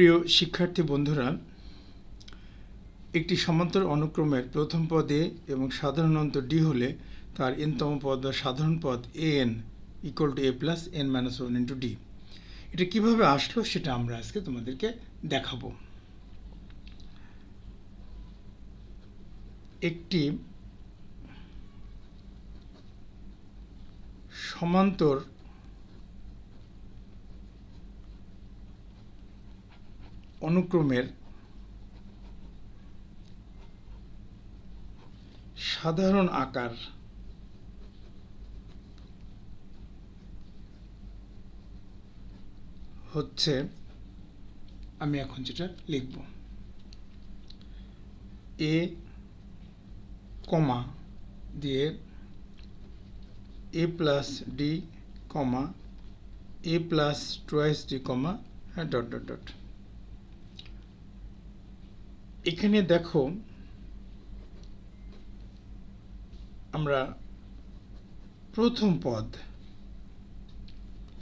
প্রিয় শিক্ষার্থী বন্ধুরা, একটি সমান্তর অনুক্রমের প্রথম পদে এবং সাধারণ অন্তর ডি হলে তার এনতম পদ বা সাধারণ পদ a n equal to a plus n minus one into d এটা কীভাবে আসলো সেটা আমরা আজকে তোমাদেরকে দেখাবো। একটি সমান্তর অনুক্রমের সাধারণ আকার হচ্ছে, আমি এখন যেটা লিখব। এ কমা দিয়ে a plus d comma, a plus twice d comma dot dot dot. এখানে দেখো, আমরা প্রথম পদ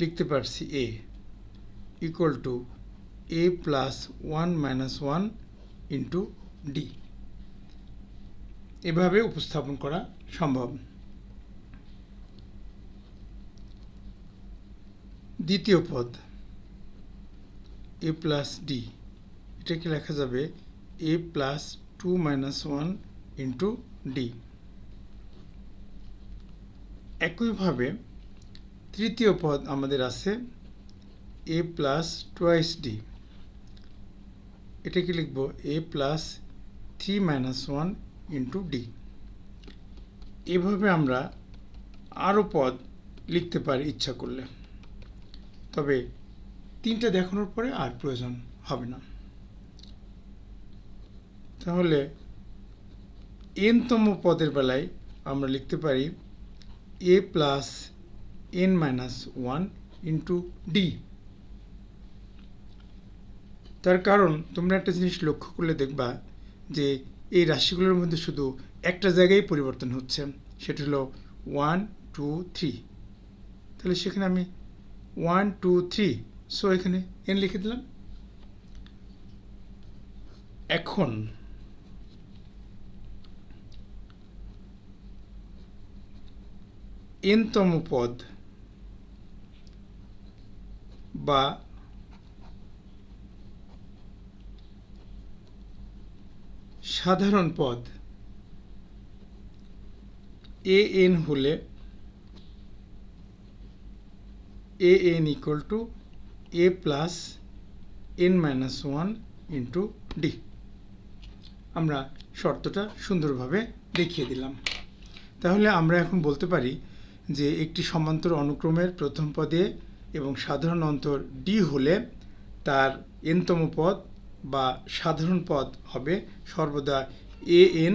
লিখতে পারছি a equal to a plus one minus one into d এভাবে উপস্থাপন করা সম্ভব। দ্বিতীয় পদ এ প্লাস ডি এটাকে লেখা যাবে? A plus two minus one into d একইভাবে তৃতীয় পদ আমাদের আছে এ প্লাস টোয়াইস ডি এটাকে লিখব a plus three minus one into d এভাবে আমরা আরও পদ লিখতে পারি ইচ্ছা করলে। তবে তিনটা দেখানোর পরে আর প্রয়োজন হবে না। তাহলে এনতম পদের বেলায় আমরা লিখতে পারি a plus n minus one into d তার কারণ তোমরা একটা জিনিস লক্ষ্য করলে দেখবা যে এই রাশিগুলোর মধ্যে শুধু একটা জায়গায় পরিবর্তন হচ্ছে, সেটা হলো ওয়ান টু থ্রি তাহলে সেখানে আমি ওয়ান টু থ্রি সো এখানে এন লিখে দিলাম। এখন এনতম পদ বা সাধারণ পদ। এ এন হলে a n equal to a plus n minus one into d. আমরা শর্তটা সুন্দরভাবে দেখিয়ে দিলাম। তাহলে আমরা এখন বলতে পারি যে একটি সমান্তর অনুক্রমের প্রথম পদে এবং সাধারণ অন্তর ডি হলে তার এনতম পদ বা সাধারণ পদ হবে সর্বদা a n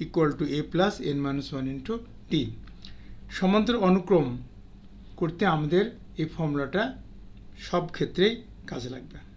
equal to a plus n minus one into d সমান্তর অনুক্রম করতে আমাদের এই ফর্মুলাটা সব ক্ষেত্রেই কাজে লাগবে।